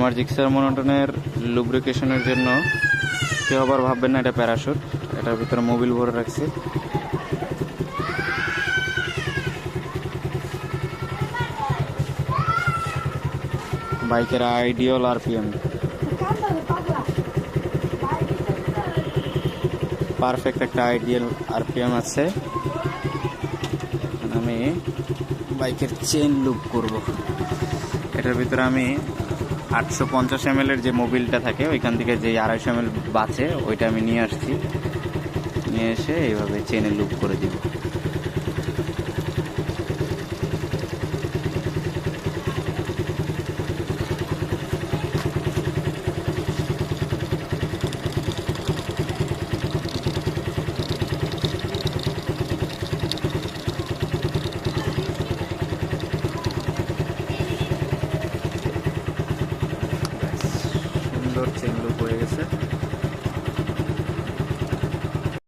আমার জিক্সার মনোটনের লুব্রিকেশনের জন্য কেউ আবার ভাববেন না এটা প্যারাশুট এটার ভিতরে মোবিল ভরে রাখছি। বাইকের আইডিয়াল আরপিএম পারফেক্ট একটা আইডিয়াল আরপিএম আছে। আমি বাইকের চেন লুপ করব। এটার ভিতরে আমি আটশো পঞ্চাশ এম যে মোবিলটা থাকে, ওইখান থেকে যে আড়াইশো এম বাঁচে, ওইটা আমি নিয়ে আসছি। নিয়ে এসে এইভাবে চেনে লুপ করে দিব। সুন্দর চেন লুপ গেছে।